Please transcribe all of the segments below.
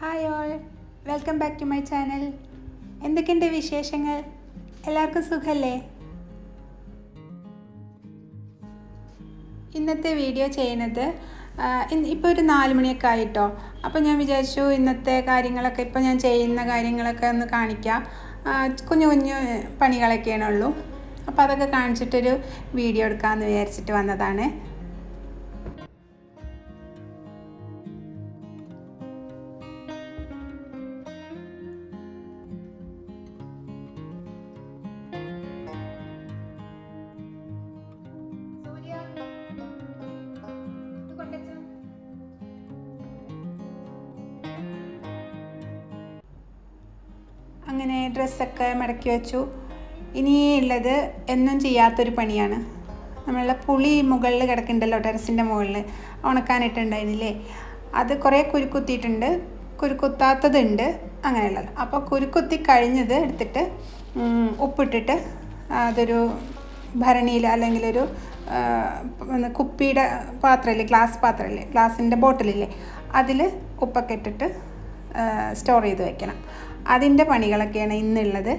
Hi all welcome back to my channel എന്തൊക്കെയുണ്ട് വിശേഷങ്ങൾ? എല്ലാവർക്കും സുഖല്ലേ? ഇന്നത്തെ വീഡിയോ ചെയ്യുന്നത് ഇപ്പോൾ ഒരു നാല് മണിയൊക്കെ ആയിട്ടോ. അപ്പോൾ ഞാൻ വിചാരിച്ചു ഇന്നത്തെ കാര്യങ്ങളൊക്കെ ഇപ്പോൾ ഞാൻ ചെയ്യുന്ന കാര്യങ്ങളൊക്കെ ഒന്ന് കാണിക്കാം. കുഞ്ഞു കുഞ്ഞു പണികളൊക്കെയാണുള്ളൂ. അപ്പോൾ അതൊക്കെ കാണിച്ചിട്ടൊരു വീഡിയോ എടുക്കാമെന്ന് വിചാരിച്ചിട്ട് വന്നതാണ്. അങ്ങനെ ഡ്രസ്സൊക്കെ മടക്കി വെച്ചു. ഇനി ഉള്ളത് എന്നും ചെയ്യാത്തൊരു പണിയാണ്. നമ്മളുടെ പുളി മുകളിൽ കിടക്കുന്നുണ്ടല്ലോ ടെറസിന്റെ മുകളിൽ. ഉണക്കാനിട്ടുണ്ടായിരുന്നില്ലേ? അത് കുറേ കുരുക്കുത്തിയിട്ടുണ്ട്. കുരുക്കുത്താത്തതുണ്ട് അങ്ങനെയുള്ളത്. അപ്പോൾ കുരുക്കുത്തി കഴിഞ്ഞത് എടുത്തിട്ട് ഉപ്പിട്ടിട്ട് അതൊരു ഭരണിയിൽ അല്ലെങ്കിൽ ഒരു കുപ്പിയുടെ പാത്രമില്ലേ ഗ്ലാസ് പാത്രമില്ലേ ഗ്ലാസിന്റെ ബോട്ടിലില്ലേ അതിൽ ഉപ്പൊക്കെ ഇട്ടിട്ട് സ്റ്റോർ ചെയ്ത് വെക്കണം. അതിന്റെ പണികളൊക്കെയാണ് ഇന്നുള്ളത്.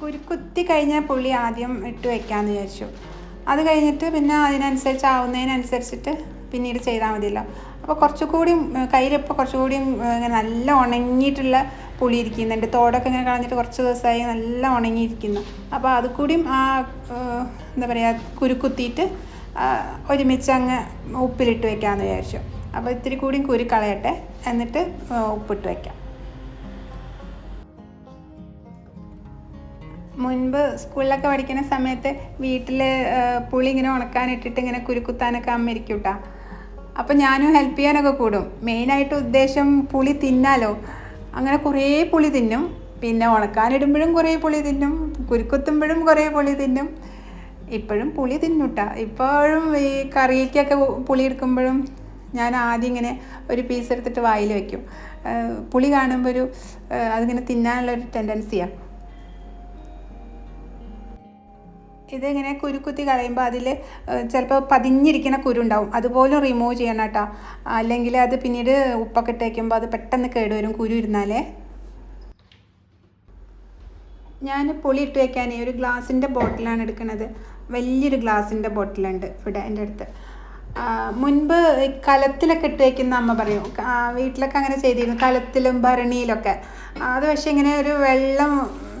കുരുക്കുത്തി കഴിഞ്ഞ പുള്ളി ആദ്യം ഇട്ട് വെക്കാമെന്ന് വിചാരിച്ചു. അത് കഴിഞ്ഞിട്ട് പിന്നെ അതിനനുസരിച്ച് ആവുന്നതിനനുസരിച്ചിട്ട് പിന്നീട് ചെയ്താൽ മതിയല്ലോ. അപ്പോൾ കുറച്ചുകൂടി കയ്യിലിപ്പോൾ കുറച്ചുകൂടി നല്ല ഉണങ്ങിയിട്ടുള്ള പുളി തോടൊക്കെ ഇങ്ങനെ കളഞ്ഞിട്ട് കുറച്ച് ദിവസമായി നല്ല ഉണങ്ങിയിരിക്കുന്നു. അപ്പോൾ അത് കൂടിയും ആ എന്താ പറയുക കുരുക്കുത്തിയിട്ട് ഒരുമിച്ച് അങ്ങ് ഉപ്പിലിട്ട് വെക്കാമെന്ന് വിചാരിച്ചു. അപ്പോൾ ഇത്തിരി കൂടിയും കുരു കളയട്ടെ. എന്നിട്ട് ഉപ്പിട്ട് വയ്ക്കാം മുൻപ് സ്കൂളിലൊക്കെ പഠിക്കുന്ന സമയത്ത് വീട്ടിൽ പുളി ഇങ്ങനെ ഉണക്കാനിട്ടിട്ട് ഇങ്ങനെ കുരുക്കുത്താനൊക്കെ അമ്മ ഇരിക്കും കേട്ടോ അപ്പം ഞാനും ഹെൽപ്പ് ചെയ്യാനൊക്കെ കൂടും. മെയിനായിട്ട് ഉദ്ദേശം പുളി തിന്നാലോ. അങ്ങനെ കുറേ പുളി തിന്നും. പിന്നെ ഉണക്കാനിടുമ്പോഴും കുറേ പുളി തിന്നും. കുരുക്കുത്തുമ്പോഴും കുറേ പുളി തിന്നും. ഇപ്പോഴും പുളി തിന്നുട്ട. ഇപ്പോഴും ഈ കറിയിലേക്കൊക്കെ പുളി എടുക്കുമ്പോഴും ഞാൻ ആദ്യം ഇങ്ങനെ ഒരു പീസ് എടുത്തിട്ട് വായിൽ വയ്ക്കും പുളി കാണുമ്പോൾ ഒരു അതിങ്ങനെ അതിങ്ങനെ തിന്നാനുള്ളൊരു ടെൻഡൻസിയാണ് ഇതിങ്ങനെ കുരുക്കുത്തി കളയുമ്പോൾ അതിൽ ചിലപ്പോൾ പതിഞ്ഞിരിക്കുന്ന കുരുണ്ടാവും അതുപോലും റിമൂവ് ചെയ്യണം കേട്ടോ. അല്ലെങ്കിൽ അത് പിന്നീട് ഉപ്പൊക്കെ ഇട്ട് വയ്ക്കുമ്പോൾ അത് പെട്ടെന്ന് കേടുവരും കുരു ഇരുന്നാലേ. ഞാൻ പുളി ഇട്ട് വയ്ക്കാൻ ഒരു ഗ്ലാസിന്റെ ബോട്ടിലാണ് എടുക്കുന്നത് വലിയൊരു ഗ്ലാസിന്റെ ബോട്ടിലുണ്ട് ഇവിടെ എന്റെ അടുത്ത്. മുൻപ് കലത്തിലൊക്കെ ഇട്ട് വയ്ക്കുന്ന അമ്മ പറയും വീട്ടിലൊക്കെ അങ്ങനെ ചെയ്തിരുന്നു. കലത്തിലും ഭരണിയിലൊക്കെ. അത് പക്ഷേ ഇങ്ങനെ ഒരു വെള്ളം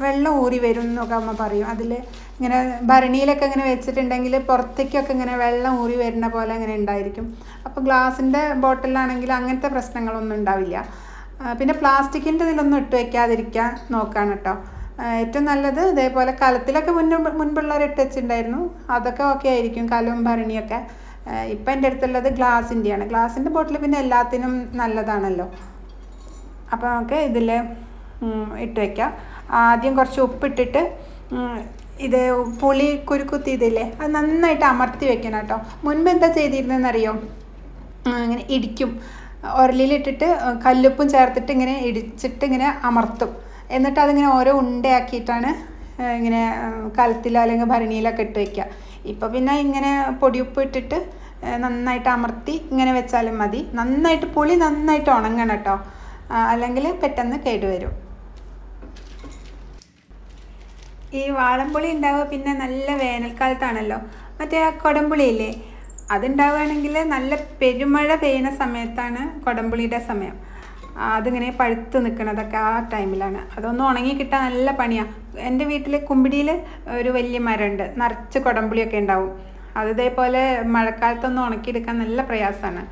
വെള്ളം ഊറി വരും എന്നൊക്കെ അമ്മ പറയും. അതിൽ ഇങ്ങനെ ഭരണിയിലൊക്കെ ഇങ്ങനെ വെച്ചിട്ടുണ്ടെങ്കിൽ പുറത്തേക്കൊക്കെ ഇങ്ങനെ വെള്ളം ഊറി വരുന്ന പോലെ അങ്ങനെ ഉണ്ടായിരിക്കും. അപ്പോൾ ഗ്ലാസിന്റെ ബോട്ടിലാണെങ്കിൽ അങ്ങനത്തെ പ്രശ്നങ്ങളൊന്നും ഉണ്ടാവില്ല. പിന്നെ പ്ലാസ്റ്റിക്കിന്റെ ഇതിലൊന്നും ഇട്ട് വയ്ക്കാതിരിക്കാൻ നോക്കുകയാണ് കേട്ടോ. ഏറ്റവും നല്ലത് ഇതേപോലെ കലത്തിലൊക്കെ മുൻപ് മുൻപുള്ളവർ ഇട്ട് വെച്ചിട്ടുണ്ടായിരുന്നു. അതൊക്കെ ഓക്കെ ആയിരിക്കും കലവും ഭരണിയൊക്കെ. ഇപ്പം എന്റെ അടുത്തുള്ളത് ഗ്ലാസിന്റെയാണ് ഗ്ലാസിന്റെ ബോട്ടിൽ പിന്നെ എല്ലാത്തിനും നല്ലതാണല്ലോ. അപ്പോൾ നമുക്ക് ഇതിൽ ഇട്ട് വയ്ക്കാം ആദ്യം കുറച്ച് ഉപ്പിട്ടിട്ട് ഇത് പുളി കുരുക്കുത്തി ഇതില്ലേ? അത് നന്നായിട്ട് അമർത്തി വെക്കണം കേട്ടോ. മുൻപ് എന്താ ചെയ്തിരുന്നതെന്നറിയോ? ഇങ്ങനെ ഇടിക്കും. ഉരലിലിട്ടിട്ട് കല്ലുപ്പും ചേർത്തിട്ട് ഇങ്ങനെ ഇടിച്ചിട്ട് ഇങ്ങനെ അമർത്തും. എന്നിട്ട് അതിങ്ങനെ ഓരോ ഉണ്ടയാക്കിയിട്ടാണ് ഇങ്ങനെ കലത്തിലോ അല്ലെങ്കിൽ ഭരണിയിലൊക്കെ ഇട്ട് വയ്ക്കുക ഇപ്പോൾ പിന്നെ ഇങ്ങനെ പൊടിയുപ്പ് ഇട്ടിട്ട് നന്നായിട്ട് അമർത്തി ഇങ്ങനെ വെച്ചാലും മതി. നന്നായിട്ട് പുളി നന്നായിട്ട് ഉണങ്ങണം കേട്ടോ. അല്ലെങ്കിൽ പെട്ടെന്ന് കേടുവരും. ഈ വാളംപുളി ഉണ്ടാവുക പിന്നെ നല്ല വേനൽക്കാലത്താണല്ലോ. മറ്റേ ആ കൊടംപുളി ഇല്ലേ അതുണ്ടാവുകയാണെങ്കിൽ നല്ല പെരുമഴ പെയ്യുന്ന സമയത്താണ് കൊടംപുളിയുടെ സമയം. അതിങ്ങനെ പഴുത്ത് നിൽക്കുന്നതൊക്കെ ആ ടൈമിലാണ്. അതൊന്ന് ഉണങ്ങി കിട്ടാൻ നല്ല പണിയാണ് എന്റെ വീട്ടിൽ കുമ്പിടിയിൽ ഒരു വലിയ മരമുണ്ട്. നിറച്ച് കൊടംപുളിയൊക്കെ ഉണ്ടാവും. അത് ഇതേപോലെ മഴക്കാലത്തൊന്ന് ഉണക്കിയെടുക്കാൻ നല്ല പ്രയാസമാണ്.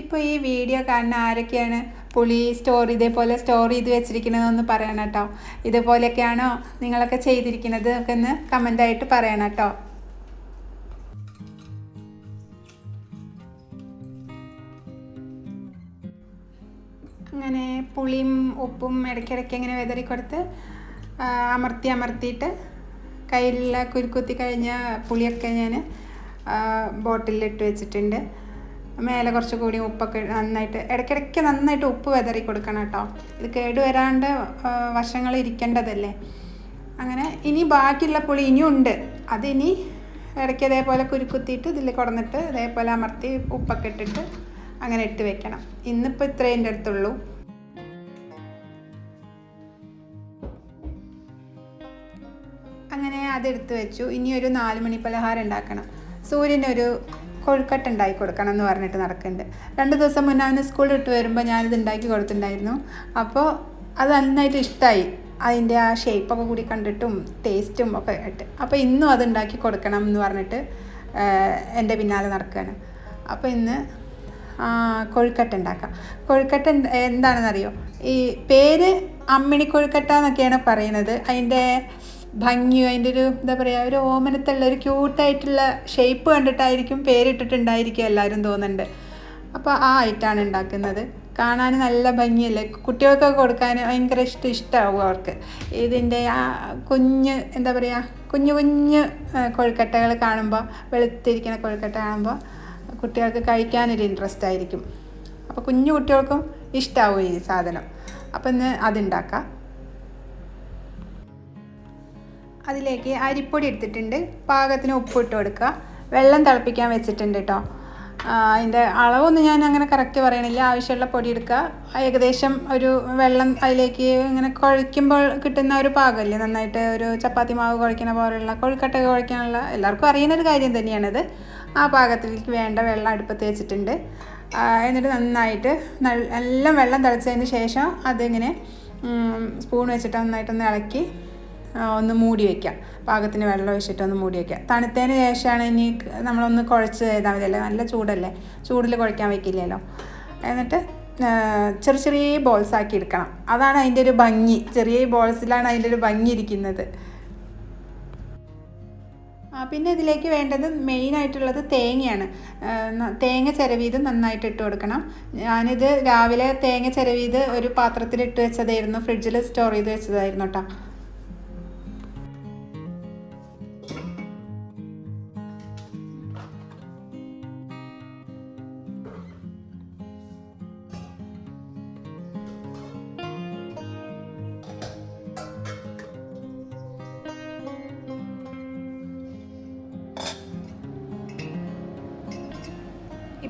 ഇപ്പോൾ ഈ വീഡിയോ കാണുന്ന ആരൊക്കെയാണ്? പുളി സ്റ്റോർ ഇതേപോലെ സ്റ്റോർ ചെയ്ത് വെച്ചിരിക്കുന്നതെന്ന് പറയണം കേട്ടോ. ഇതേപോലെയൊക്കെയാണോ നിങ്ങളൊക്കെ ചെയ്തിരിക്കുന്നത് ഒക്കെ ഒന്ന് കമന്റായിട്ട് പറയണം കേട്ടോ. അങ്ങനെ പുളിയും ഉപ്പും ഇടയ്ക്കിടയ്ക്ക് ഇങ്ങനെ വിതറി കൊടുത്ത് അമർത്തി അമർത്തിയിട്ട് കയ്യിലുള്ള കുരുക്കുത്തി കഴിഞ്ഞ പുളിയൊക്കെ ഞാൻ ബോട്ടിലിട്ട് വെച്ചിട്ടുണ്ട്. മേലെ കുറച്ച് കൂടി ഉപ്പൊക്കെ നന്നായിട്ട് ഇടയ്ക്കിടയ്ക്ക് നന്നായിട്ട് ഉപ്പ് വിതറി കൊടുക്കണം കേട്ടോ. ഇത് കേടുവരാണ്ട് വശങ്ങൾ ഇരിക്കേണ്ടതല്ലേ? അങ്ങനെ ഇനി ബാക്കിയുള്ള പുളി ഇനിയും ഉണ്ട്. അതിനി ഇടയ്ക്ക് ഇതേപോലെ കുരുക്കുത്തിയിട്ട് ഇതിൽ കൊടുന്നിട്ട് ഇതേപോലെ അമർത്തി ഉപ്പൊക്കെ ഇട്ടിട്ട് അങ്ങനെ ഇട്ട് വെക്കണം. ഇന്നിപ്പോൾ ഇത്രയും എന്റെ അടുത്തുള്ളൂ. അങ്ങനെ അതെടുത്ത് വെച്ചു. ഇനി ഒരു നാല് മണി പലഹാരം ഉണ്ടാക്കണം. സൂര്യനൊരു കൊഴുക്കട്ട ഉണ്ടാക്കി കൊടുക്കണം എന്ന് പറഞ്ഞിട്ട് നടക്കുന്നുണ്ട്. രണ്ട് ദിവസം മുന്നേ അവന് സ്കൂളിൽ ഇട്ട് വരുമ്പോൾ ഞാനിത് ഉണ്ടാക്കി കൊടുത്തിട്ടുണ്ടായിരുന്നു. അപ്പോൾ അത് നന്നായിട്ട് ഇഷ്ടമായി അതിന്റെ ആ ഷേപ്പൊക്കെ കൂടി കണ്ടിട്ടും ടേസ്റ്റും ഒക്കെ ആയിട്ട്. അപ്പോൾ ഇന്നും അത് ഉണ്ടാക്കി കൊടുക്കണം എന്ന് പറഞ്ഞിട്ട് എന്റെ പിന്നാലെ നടക്കുകയാണ്. അപ്പോൾ ഇന്ന് കൊഴുക്കട്ട ഉണ്ടാക്കാം. കൊഴുക്കട്ട എന്താണെന്നറിയോ? ഈ പേര് അമ്മിണി കൊഴുക്കട്ട എന്നൊക്കെയാണ് പറയുന്നത്. അതിന്റെ ഭംഗിയും അതിന്റെ ഒരു എന്താ പറയുക ഒരു ഓമനത്തുള്ള ഒരു ക്യൂട്ടായിട്ടുള്ള ഷേപ്പ് കണ്ടിട്ടായിരിക്കും പേരിട്ടിട്ടുണ്ടായിരിക്കും എല്ലാവരും തോന്നുന്നുണ്ട്. അപ്പോൾ ആ ആയിട്ടാണ് ഉണ്ടാക്കുന്നത്. കാണാൻ നല്ല ഭംഗിയല്ലേ? കുട്ടികൾക്കൊക്കെ കൊടുക്കാൻ ഭയങ്കര ഇഷ്ടം ഇഷ്ടമാവും അവർക്ക്. ഇതിന്റെ ആ കുഞ്ഞ് എന്താ പറയുക കുഞ്ഞു കുഞ്ഞ് കൊഴുക്കട്ടകൾ കാണുമ്പോൾ വെളുത്തിരിക്കുന്ന കൊഴുക്കട്ട കാണുമ്പോൾ കുട്ടികൾക്ക് കഴിക്കാനൊരു ഇൻട്രസ്റ്റ് ആയിരിക്കും. അപ്പോൾ കുഞ്ഞു കുട്ടികൾക്കും ഇഷ്ടമാവും ഈ സാധനം. അപ്പം ഇന്ന് അതുണ്ടാക്കാം അതിലേക്ക് അരിപ്പൊടി എടുത്തിട്ടുണ്ട്. പാകത്തിന് ഉപ്പിട്ട് കൊടുക്കുക. വെള്ളം തിളപ്പിക്കാൻ വെച്ചിട്ടുണ്ട് കേട്ടോ അതിന്റെ അളവൊന്നും ഞാൻ അങ്ങനെ കറക്റ്റ് പറയണില്ല. ആവശ്യമുള്ള പൊടി എടുക്കുക. ഏകദേശം ഒരു വെള്ളം അതിലേക്ക് ഇങ്ങനെ കുഴയ്ക്കുമ്പോൾ കിട്ടുന്ന ഒരു പാകമല്ലേ നന്നായിട്ട് ഒരു ചപ്പാത്തി മാവ് കുഴയ്ക്കുന്ന പോലെയുള്ള കൊഴുക്കട്ട കുഴയ്ക്കാനുള്ള എല്ലാവർക്കും അറിയുന്ന ഒരു കാര്യം തന്നെയാണത്. ആ പാകത്തിലേക്ക് വേണ്ട വെള്ളം അടുപ്പത്ത് വെച്ചിട്ടുണ്ട്. എന്നിട്ട് നന്നായിട്ട് നല്ല വെള്ളം തിളച്ചതിന് ശേഷം അതിങ്ങനെ സ്പൂൺ വെച്ചിട്ട് നന്നായിട്ടൊന്ന് ഇളക്കി ഒന്ന് മൂടി വയ്ക്കാം പാകത്തിന് വെള്ളം ഒഴിച്ചിട്ട് ഒന്ന് മൂടി വയ്ക്കാം തണുത്തതിന് ശേഷമാണ് ഇനി നമ്മളൊന്ന് കുഴച്ച് ചെയ്താൽ അല്ലേ നല്ല ചൂടല്ലേ? ചൂടിൽ കുഴക്കാൻ വയ്ക്കില്ലല്ലോ എന്നിട്ട് ചെറിയ ചെറിയ ബോൾസ് ആക്കി എടുക്കണം. അതാണ് അതിന്റെ ഒരു ഭംഗി. ചെറിയ ബോൾസിലാണ് അതിന്റെ ഒരു ഭംഗി ഇരിക്കുന്നത്. പിന്നെ ഇതിലേക്ക് വേണ്ടത് മെയിനായിട്ടുള്ളത് തേങ്ങയാണ്. തേങ്ങ ചിരവീത് നന്നായിട്ട് ഇട്ട് കൊടുക്കണം. ഞാനിത് രാവിലെ തേങ്ങ ചിരവീത് ഒരു പാത്രത്തിൽ ഇട്ട് വെച്ചതായിരുന്നു. ഫ്രിഡ്ജിൽ സ്റ്റോർ ചെയ്ത് വെച്ചതായിരുന്നു കേട്ടോ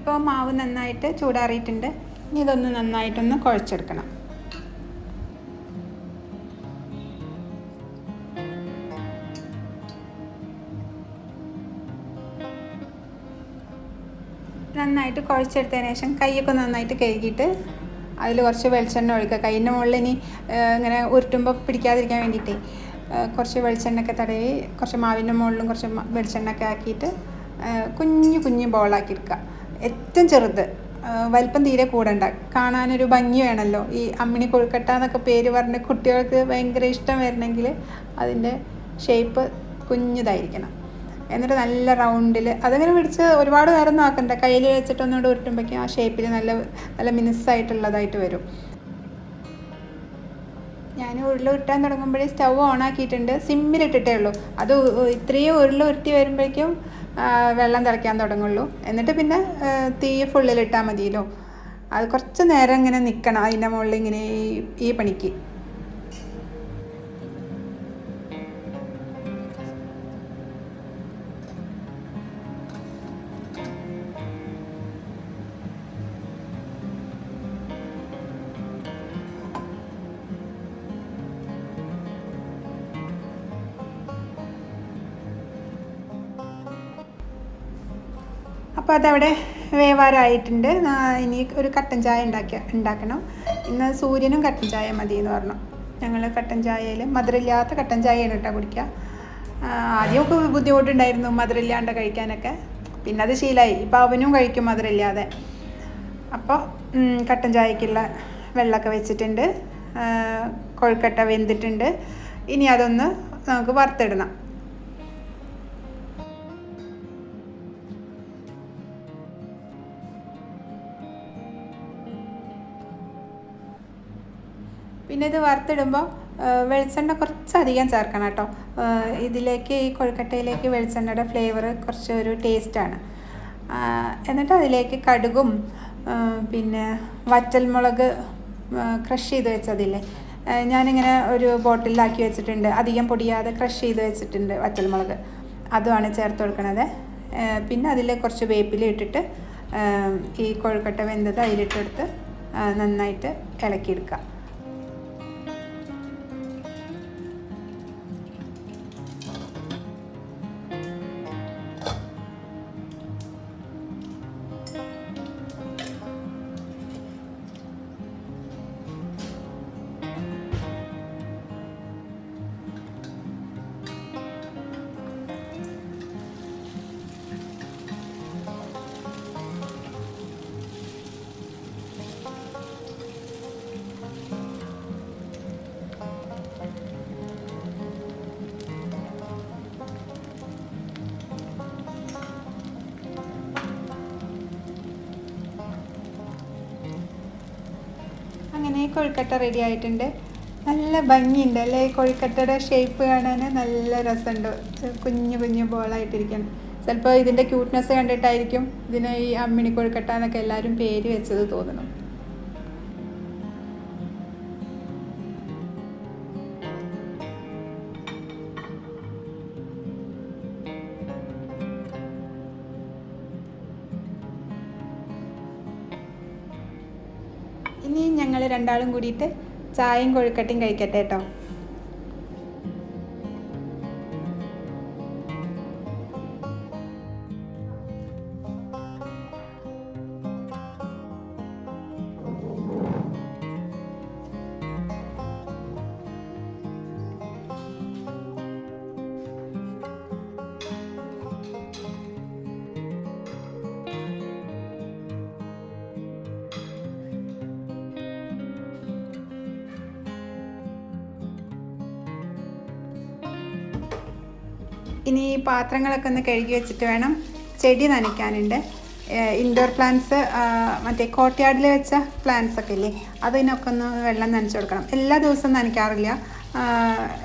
ഇപ്പോൾ മാവ് നന്നായിട്ട് ചൂടാറിയിട്ടുണ്ട്. ഇനി ഇതൊന്ന് നന്നായിട്ടൊന്ന് കുഴച്ചെടുക്കണം. നന്നായിട്ട് കുഴച്ചെടുത്തതിന് ശേഷം കൈയൊക്കെ നന്നായിട്ട് കഴുകിയിട്ട് അതിൽ കുറച്ച് വെളിച്ചെണ്ണ ഒഴിക്കുക. കൈയിന്റെ മുകളിൽ ഇനി ഇങ്ങനെ ഉരുട്ടുമ്പോൾ പിടിക്കാതിരിക്കാൻ വേണ്ടിയിട്ട് കുറച്ച് വെളിച്ചെണ്ണയൊക്കെ തടവി കുറച്ച് മാവിന്റെ മുകളിലും കുറച്ച് വെളിച്ചെണ്ണ വെളിച്ചെണ്ണയൊക്കെ ആക്കിയിട്ട് കുഞ്ഞു കുഞ്ഞു ബോളാക്കി എടുക്കുക. ഏറ്റവും ചെറുത്. വലിപ്പം തീരെ കൂടണ്ട. കാണാനൊരു ഭംഗി വേണമല്ലോ ഈ അമ്മിണി കൊഴുക്കട്ട എന്നൊക്കെ പേര് പറഞ്ഞ് കുട്ടികൾക്ക് ഭയങ്കര ഇഷ്ടം വരണമെങ്കിൽ അതിന്റെ ഷേപ്പ് കുഞ്ഞതായിരിക്കണം. എന്നിട്ട് നല്ല റൗണ്ടിൽ അതങ്ങനെ പിടിച്ച് ഒരുപാട് നേരം നോക്കണ്ട കയ്യിൽ വെച്ചിട്ട് ഉരുട്ടുമ്പോഴേക്കും ആ ഷേപ്പിൽ നല്ല നല്ല മിനുസായിട്ടുള്ളതായിട്ട് വരും. ഞാൻ ഉരുള ഉരുട്ടാൻ തുടങ്ങുമ്പോഴേ സ്റ്റൗ ഓൺ ആക്കിയിട്ടുണ്ട്. സിമ്മിലിട്ടിട്ടേ ഉള്ളൂ. അത് ഇത്രയും ഉരുള ഉരുട്ടി വരുമ്പോഴേക്കും വെള്ളം തിളയ്ക്കാൻ തുടങ്ങുള്ളൂ. എന്നിട്ട് പിന്നെ തീ ഫുള്ളിലിട്ടാൽ മതിയല്ലോ. അത് കുറച്ച് നേരം ഇങ്ങനെ നിൽക്കണം അതിന്റെ മുകളിൽ ഇങ്ങനെ ഈ പണിക്ക്. അപ്പോൾ അതവിടെ വേവാറായിട്ടുണ്ട്. ഇനി ഒരു കട്ടൻ ചായ ഉണ്ടാക്കിയ ഉണ്ടാക്കണം. ഇന്ന് സൂര്യനും കട്ടൻ ചായ മതി എന്ന് പറഞ്ഞു. ഞങ്ങൾ കട്ടൻ ചായയിൽ മധുരമില്ലാത്ത കട്ടൻ ചായയാണ് കേട്ടോ കുടിക്കുക ആദ്യമൊക്കെ ബുദ്ധിമുട്ടുണ്ടായിരുന്നു മധുരമില്ലാണ്ട് കഴിക്കാനൊക്കെ. പിന്നെ അത് ശീലമായി ഇപ്പോൾ അവനും കഴിക്കും മധുരമില്ലാതെ. അപ്പോൾ കട്ടൻ ചായക്കുള്ള വെള്ളമൊക്കെ വെച്ചിട്ടുണ്ട്. കൊഴുക്കട്ട വെന്തിട്ടുണ്ട്. ഇനി അതൊന്ന് നമുക്ക് വറുത്തിടണം. പിന്നെ ഇത് വറുത്തിടുമ്പോൾ വെളിച്ചെണ്ണ കുറച്ചധികം ചേർക്കണം കേട്ടോ. ഇതിലേക്ക് ഈ കൊഴുക്കട്ടയിലേക്ക് വെളിച്ചെണ്ണയുടെ ഫ്ലേവർ കുറച്ച് ഒരു ടേസ്റ്റാണ് എന്നിട്ട് അതിലേക്ക് കടുകും പിന്നെ വറ്റൽമുളക് ക്രഷ് ചെയ്ത് വെച്ചതില്ലേ? ഞാനിങ്ങനെ ഒരു ബോട്ടിലാക്കി വെച്ചിട്ടുണ്ട്. അധികം പൊടിയാതെ ക്രഷ് ചെയ്ത് വെച്ചിട്ടുണ്ട് വറ്റൽമുളക് അതുമാണ് ചേർത്ത് കൊടുക്കണത്. പിന്നെ അതിൽ കുറച്ച് വേപ്പില ഇട്ടിട്ട് ഈ കൊഴുക്കട്ട വെന്തത് അതിലിട്ടെടുത്ത് നന്നായിട്ട് ഇളക്കിയെടുക്കുക. കൊഴുക്കട്ട റെഡി ആയിട്ടുണ്ട്. നല്ല ഭംഗിയുണ്ട് അല്ലേ? കൊഴുക്കട്ടയുടെ ഷേപ്പ് കാണാൻ നല്ല രസമുണ്ട്. കുഞ്ഞു കുഞ്ഞു ബോളായിട്ടിരിക്കണം ചിലപ്പോൾ ഇതിന്റെ ക്യൂട്ട്നെസ് കണ്ടിട്ടായിരിക്കും ഇതിനെ ഈ അമ്മിണി കൊഴുക്കട്ട എന്നൊക്കെ എല്ലാവരും പേര് വെച്ചത് തോന്നണം ഇനി ഞങ്ങൾ രണ്ടാളും കൂടിയിട്ട് ചായയും കൊഴുക്കട്ടയും കഴിക്കട്ടെ കേട്ടോ ഇനി ഈ പാത്രങ്ങളൊക്കെ ഒന്ന് കഴുകി വെച്ചിട്ട് വേണം ചെടി നനയ്ക്കാനുണ്ട്. ഇൻഡോർ പ്ലാന്റ്സ് മറ്റേ കോട്ടയാടിൽ വെച്ച പ്ലാന്റ്സ് ഒക്കെ ഇല്ലേ അതിനൊക്കെ ഒന്ന് വെള്ളം നനച്ചു കൊടുക്കണം. എല്ലാ ദിവസവും നനയ്ക്കാറില്ല.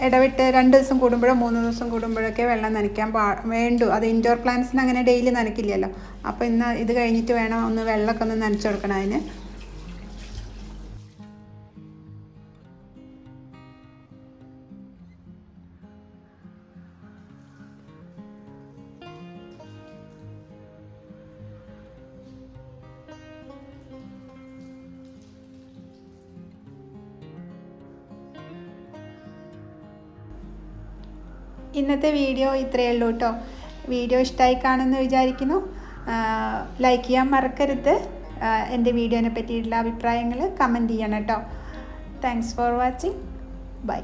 ഇടവിട്ട് രണ്ട് ദിവസം കൂടുമ്പോഴോ മൂന്ന് ദിവസം കൂടുമ്പോഴൊക്കെ വെള്ളം നനയ്ക്കാൻ പാ വേണ്ടു. അത് ഇൻഡോർ പ്ലാന്റ്സിന് അങ്ങനെ ഡെയിലി നനയ്ക്കില്ലല്ലോ. അപ്പോൾ ഇന്ന് ഇത് കഴിഞ്ഞിട്ട് വേണം ഒന്ന് വെള്ളമൊക്കെ ഒന്ന് നനച്ചു കൊടുക്കണം അതിന്. ഇന്നത്തെ വീഡിയോ ഇത്രയേ ഉള്ളൂ കേട്ടോ വീഡിയോ ഇഷ്ടമായി കാണുമെന്ന് വിചാരിക്കുന്നു. ലൈക്ക് ചെയ്യാൻ മറക്കരുത്. എന്റെ വീഡിയോനെ പറ്റിയിട്ടുള്ള അഭിപ്രായങ്ങൾ കമന്റ് ചെയ്യണം കേട്ടോ താങ്ക്സ് ഫോർ വാച്ചിങ് ബൈ